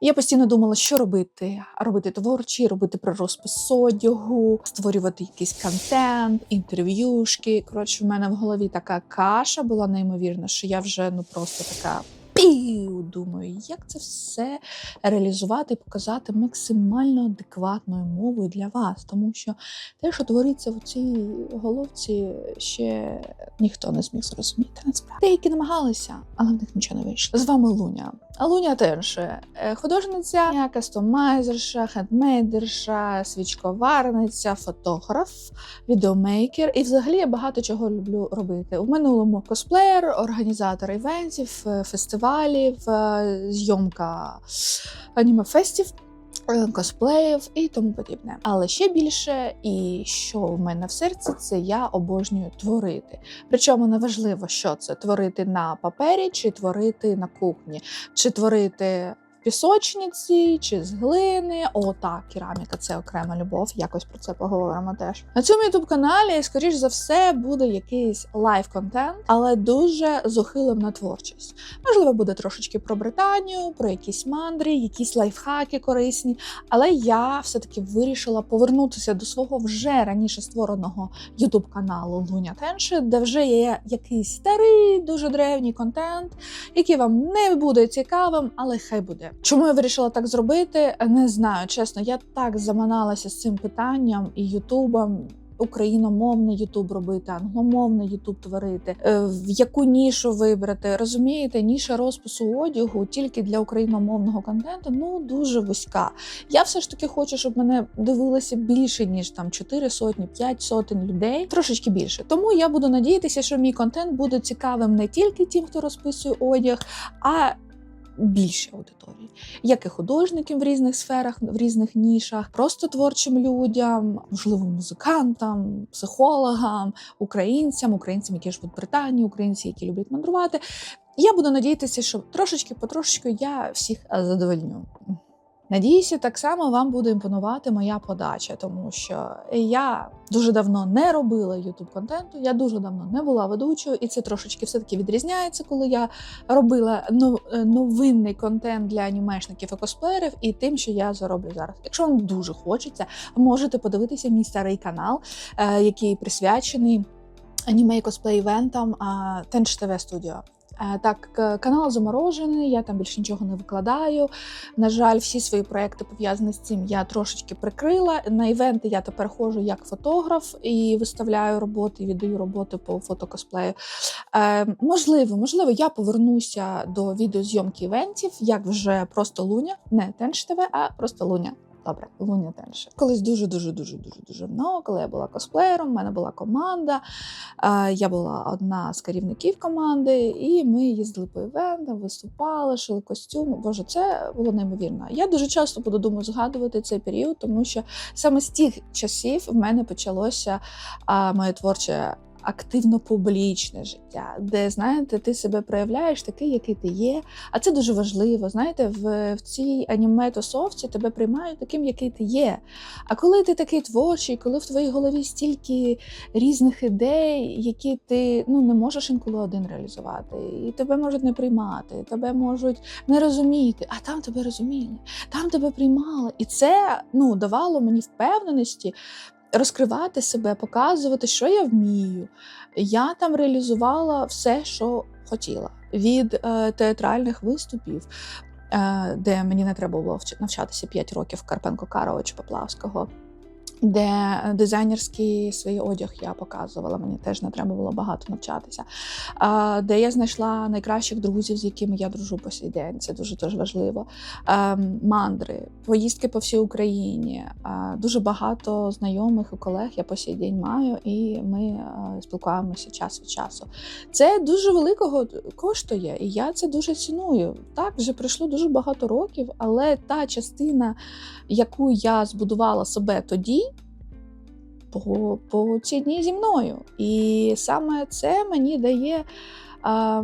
Я постійно думала, що робити: робити творчі, робити про розпис одягу, створювати якийсь контент, інтерв'юшки. Коротше, в мене в голові така каша була неймовірна, що я вже ну просто така. Пів думаю, як це все реалізувати і показати максимально адекватною мовою для вас, тому що те, що твориться в цій головці, ще ніхто не зміг зрозуміти. Насправді деякі намагалися, але в них нічого не вийшло. З вами Луня. А Луня теж е, художниця, кастомайзерша, хендмейдерша, свічковарниця, фотограф, відеомейкер. І взагалі я багато чого люблю робити. У минулому косплеєр, організатор івентів, е, фестивалів, е, зйомка анімефестів. е, Косплеїв і тому подібне, але ще більше, і що в мене в серці, це я обожнюю творити. Причому не важливо, що це творити на папері, чи творити на кухні, чи творити пісочниці, чи з глини. О, так, кераміка це окрема любов. Якось про це поговоримо теж. На цьому ютуб каналі, скоріш за все, буде якийсь лайв контент, але дуже з ухилом на творчість. Можливо, буде трошечки про Британію, про якісь мандри, якісь лайфхаки корисні. Але я все-таки вирішила повернутися до свого вже раніше створеного ютуб каналу Луня Тенши, де вже є якийсь старий, дуже древній контент, який вам не буде цікавим, але хай буде. Чому я вирішила так зробити? Не знаю. Чесно, я так заманалася з цим питанням і Ютубом. Україномовний Ютуб робити, англомовний Ютуб творити, е, в яку нішу вибрати. Розумієте, ніша розпису одягу тільки для україномовного контенту ну дуже вузька. Я все ж таки хочу, щоб мене дивилося більше ніж там 4 сотні, 5 сотень людей, трошечки більше. Тому я буду надіятися, що мій контент буде цікавим не тільки тим, хто розписує одяг, а більшій аудиторії, як і художникам в різних сферах, в різних нішах, просто творчим людям, можливо, музикантам, психологам, українцям, українцям, які живуть в Британії, українці, які люблять мандрувати. Я буду надіятися, що трошечки потрошечку я всіх е, задовольню. Надіюся, так само вам буде імпонувати моя подача, тому що я дуже давно не робила youtube контенту, я дуже давно не була ведучою, і це трошечки все таки відрізняється, коли я робила е, новинний контент для анімешників і косплеєрів, і тим, що я зароблю зараз. Якщо вам дуже хочеться, можете подивитися мій старий канал, е, який присвячений аніме і косплей івентам Tench TV Studio. Е, Так, канал заморожений, я там більше нічого не викладаю. На жаль, всі свої проекти пов'язані з цим я трошечки прикрила. На івенти я тепер ходжу як фотограф і виставляю роботи, віддаю роботи по фотокосплею. Е, можливо, можливо, я повернуся до відеозйомки івентів, як вже просто Луня, не Тенш ТВ, а просто Луня. Добре, Луня Тенше. Колись дуже дуже дуже дуже дуже давно, коли я була косплеєром, в мене була команда. Е, Я була одна з керівників команди, і ми їздили по івентам, виступали, шили костюми. Боже, це було неймовірно. Я дуже часто буду думаю згадувати цей період, тому що саме з тих часів в мене почалося а, моє творче. Активно публічне життя, де знаєте, ти себе проявляєш такий, який ти є. А це дуже важливо. Знаєте, в, в цій аніме-тусовці тебе приймають таким, який ти є. А коли ти такий творчий, коли в твоїй голові стільки різних ідей, які ти ну не можеш інколи один реалізувати, і тебе можуть не приймати, тебе можуть не розуміти, а там тебе розуміли, там тебе приймали. І це ну давало мені впевненості. Розкривати себе, показувати, що я вмію. Я там реалізувала все, що хотіла від е, театральних виступів, е, де мені не треба було вч- навчатися 5 років Карпенко Карова чи Поплавського, де дизайнерський свій одяг я показувала, мені теж не треба було багато навчатися. Де я знайшла найкращих друзів, з якими я дружу по сей день. Це дуже дуже важливо. Мандри, поїздки по всій Україні. Дуже багато знайомих і колег я по сей день маю, і ми е, спілкуємося час від часу. Це дуже великого коштує, і я це дуже ціную. Так, вже пройшло дуже багато років, але та частина, яку я збудувала себе тоді. По, по ці дні зі мною. І саме це мені дає а,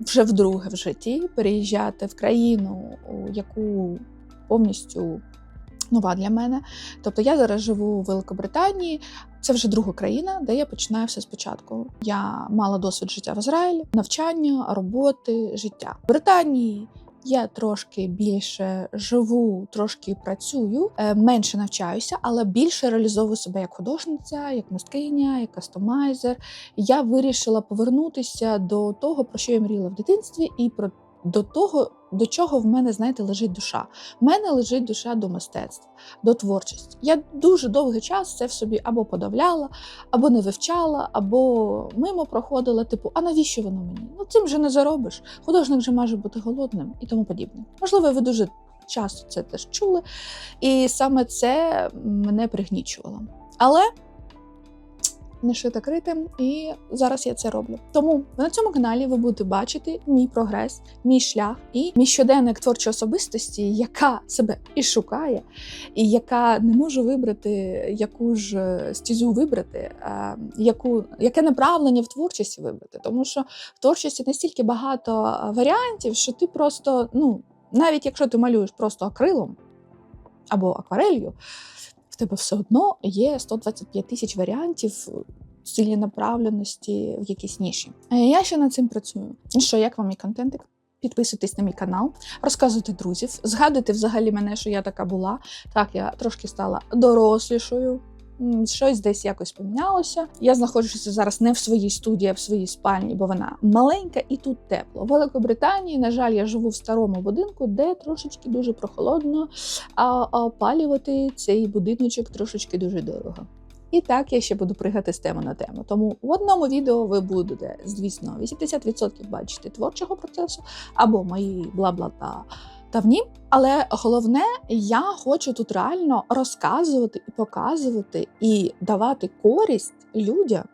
вже вдруге в житті переїжджати в країну, яку повністю нова для мене. Тобто я зараз живу у Великобританії. Це вже друга країна, де я починаю все спочатку. Я мала досвід життя в Ізраїлі, навчання, роботи, життя в Британії. Я трошки більше живу, трошки працюю, е, менше навчаюся, але більше реалізовую себе як художниця, як мисткиня, як кастомайзер. Я вирішила повернутися до того, про що я мріяла в дитинстві, і про до того, до чого в мене, знаєте, лежить душа. В мене лежить душа до мистецтва, до творчості. Я дуже довгий час це в собі або подавляла, або не вивчала, або мимо проходила, типу, а навіщо воно мені? Ну цим же не заробиш. Художник же може бути голодним і тому подібне. Можливо, ви дуже часто це теж чули, і саме це мене пригнічувало. Але не шита критим, і зараз я це роблю. Тому на цьому каналі ви будете бачити мій прогрес, мій шлях і мій щоденник творчої особистості, яка себе і шукає, і яка не може вибрати, яку ж е, стізю вибрати, яку яке направлення в творчості вибрати. Тому що в творчості настільки багато варіантів, що ти просто, ну навіть якщо ти малюєш просто акрилом або акварелью в тебе все одно є 125 тисяч варіантів цілі направленості в якійсь ніші. Е, Я ще над цим працюю. І що, як вам мій контентик? Підписуйтесь на мій канал, розказуйте друзів, згадуйте взагалі мене, що я така була. Так, я трошки стала дорослішою. Щось десь якось помінялося. Я знаходжуся зараз не в своїй студії, а в своїй спальні, бо вона маленька і тут тепло. В Великобританії, на жаль, я живу в старому будинку, де трошечки дуже прохолодно, а опалювати цей будиночок трошечки дуже дорого. І так я ще буду пригати з теми на тему. Тому в одному відео ви будете, звісно, 80% бачити творчого процесу або мої бла-бла та давні. Але головне, я хочу тут реально розказувати і показувати, і давати користь людям,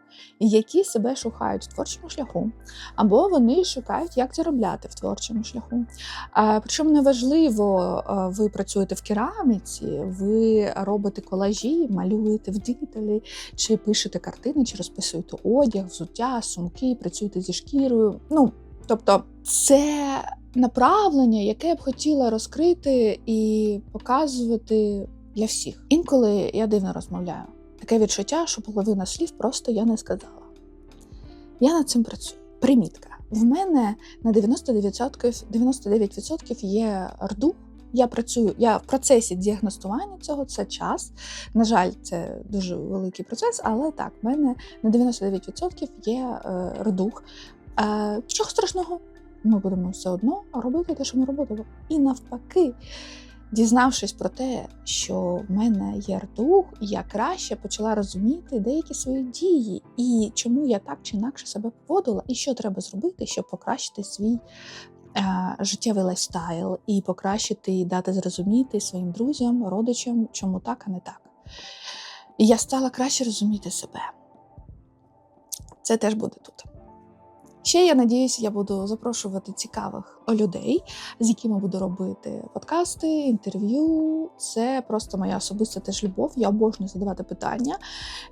які себе шукають в творчому шляху, або вони шукають, як заробляти в творчому шляху. Причому неважливо, а, ви працюєте в кераміці, ви робите колажі, малюєте в діталі, чи пишете картини, чи розписуєте одяг, взуття, сумки, працюєте зі шкірою. Ну, тобто, це направлення, яке я б хотіла розкрити і показувати для всіх. Інколи я дивно розмовляю. Таке відчуття, що половина слів просто я не сказала. Я над цим працюю. Примітка. В мене на 99%, 99% є рду. Я працюю, я в процесі діагностування цього, це час. На жаль, це дуже великий процес, але так, в мене на 99% є е, рдух. Е, чого страшного? Ми будемо все одно робити те, що ми робимо. І навпаки, дізнавшись про те, що в мене є рдух, я краще почала розуміти деякі свої дії і чому я так чи інакше себе поводила, і що треба зробити, щоб покращити свій е, життєвий лайфстайл і покращити і дати зрозуміти своїм друзям, родичам, чому так, а не так. І я стала краще розуміти себе. Це теж буде тут. Ще я надіюся, я буду запрошувати цікавих людей, з якими буду робити подкасти, інтерв'ю. Це просто моя особиста теж любов. Я обожнюю задавати питання.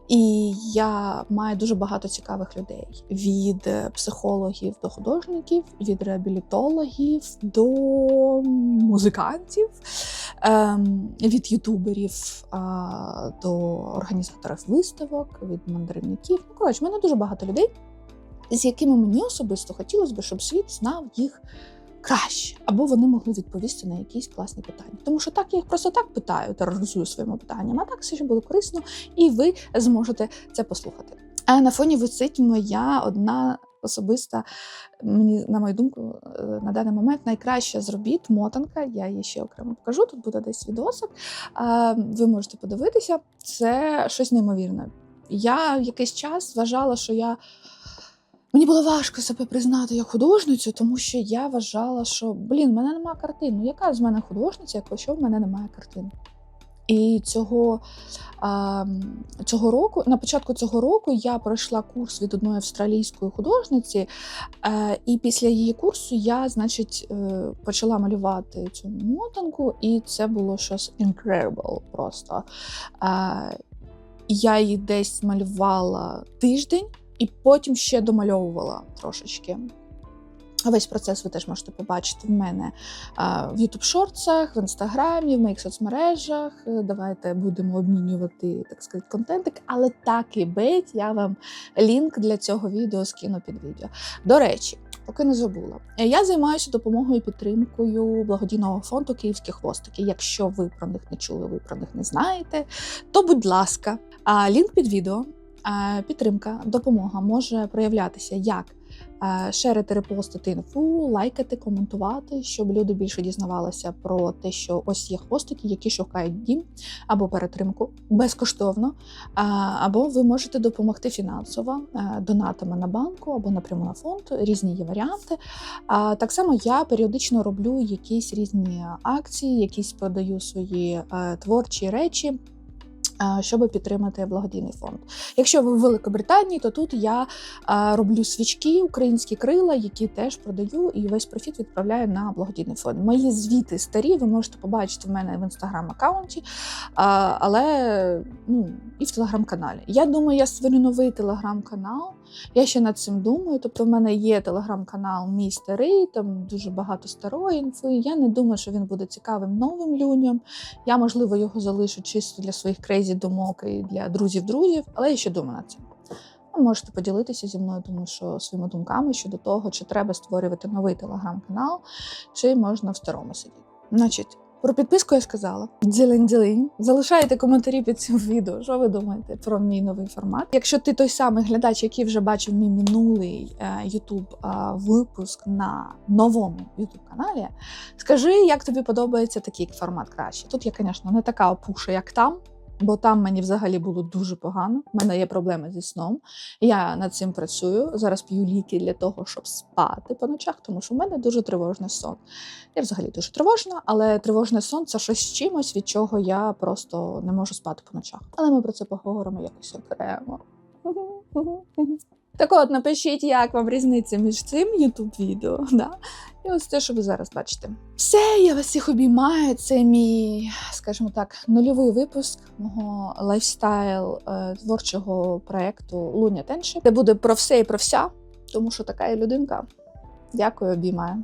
І я маю дуже багато цікавих людей: від е, психологів до художників, від реабілітологів до музикантів, ем, від ютуберів до організаторів виставок, від мандрівників. Ну, коротше, в мене дуже багато людей з якими мені особисто хотілося б, щоб світ знав їх краще, або вони могли відповісти на якісь класні питання. Тому що так я їх просто так питаю, тероризую своїми питаннями, а так все ще буде корисно, і ви зможете це послухати. А на фоні висить моя одна особиста, мені, на мою думку, е, на даний момент найкраща з робіт мотанка. Я її ще окремо покажу. Тут буде десь відосик. Ви можете подивитися. Це щось неймовірне. Я якийсь час вважала, що я. Мені було важко себе признати як художницю, тому що я вважала, що блін, в мене немає картин. Ну яка з мене художниця, якщо в мене немає картин? І цього, а, цього року, на початку цього року, я пройшла курс від одної австралійської художниці, е, і після її курсу я, значить, е, почала малювати цю мотанку, і це було щось incredible просто. Е, я її десь малювала тиждень і потім ще домальовувала трошечки. Весь процес ви теж можете побачити в мене в youtube шорцах в інстаграмі, в моїх соцмережах. Е, Давайте будемо обмінювати так сказати, контентик, але так і бить, я вам лінк для цього відео скину під відео. До речі, поки не забула. Е, Я займаюся допомогою і підтримкою благодійного фонду Київські хвостики. Якщо ви про них не чули, ви про них не знаєте, то будь ласка, лінк під відео. А, Підтримка, допомога може проявлятися як е, шерити, репостити інфу, лайкати, коментувати, щоб люди більше дізнавалися про те, що ось є хвостики, які шукають дім або перетримку безкоштовно. Або ви можете допомогти фінансово е, донатами на банку або напряму на фонд. Різні є варіанти. Так само я періодично роблю якісь різні акції, якісь продаю свої е, творчі речі. Щоб підтримати благодійний фонд. Якщо ви в Великобританії, то тут я роблю свічки, українські крила, які теж продаю, і весь профіт відправляю на благодійний фонд. Мої звіти старі, ви можете побачити в мене в інстаграм-аккаунті, але ну, і в телеграм-каналі. Я думаю, я створю новий телеграм-канал. Я ще над цим думаю. Тобто, в мене є телеграм-канал Мій старий, там дуже багато старої інфи. Я не думаю, що він буде цікавим новим людям. Я, можливо, його залишу чисто для своїх крейзі думок і для друзів-друзів, але я ще думаю над цим. Ви можете поділитися зі мною, тому що своїми думками щодо того, чи треба створювати новий телеграм-канал, чи можна в старому сидіти. Значить, про підписку я сказала. Дзелень-дзелень. Залишайте коментарі під цим відео. Що ви думаєте про мій новий формат? Якщо ти той самий глядач, який вже бачив мій минулий е, YouTube е, випуск на новому YouTube каналі, скажи, як тобі подобається такий формат краще. Тут я, звісно, не така опуша, як там. Бо там мені взагалі було дуже погано. У мене є проблеми зі сном. Я над цим працюю. Зараз п'ю ліки для того, щоб спати по ночах, тому що в мене дуже тривожний сон. Я взагалі дуже тривожна, але тривожний сон це щось з чимось, від чого я просто не можу спати по ночах. Але ми про це поговоримо якось окремо. Так от, напишіть, як вам різниця між цим youtube відео да? і ось те, що ви зараз бачите. Все, я вас всіх обіймаю. Це мій, скажімо так, нульовий випуск мого лайфстайл е, творчого проєкту Луня Тенші, де буде про все і про вся, тому що така я людинка. Дякую, обіймаю.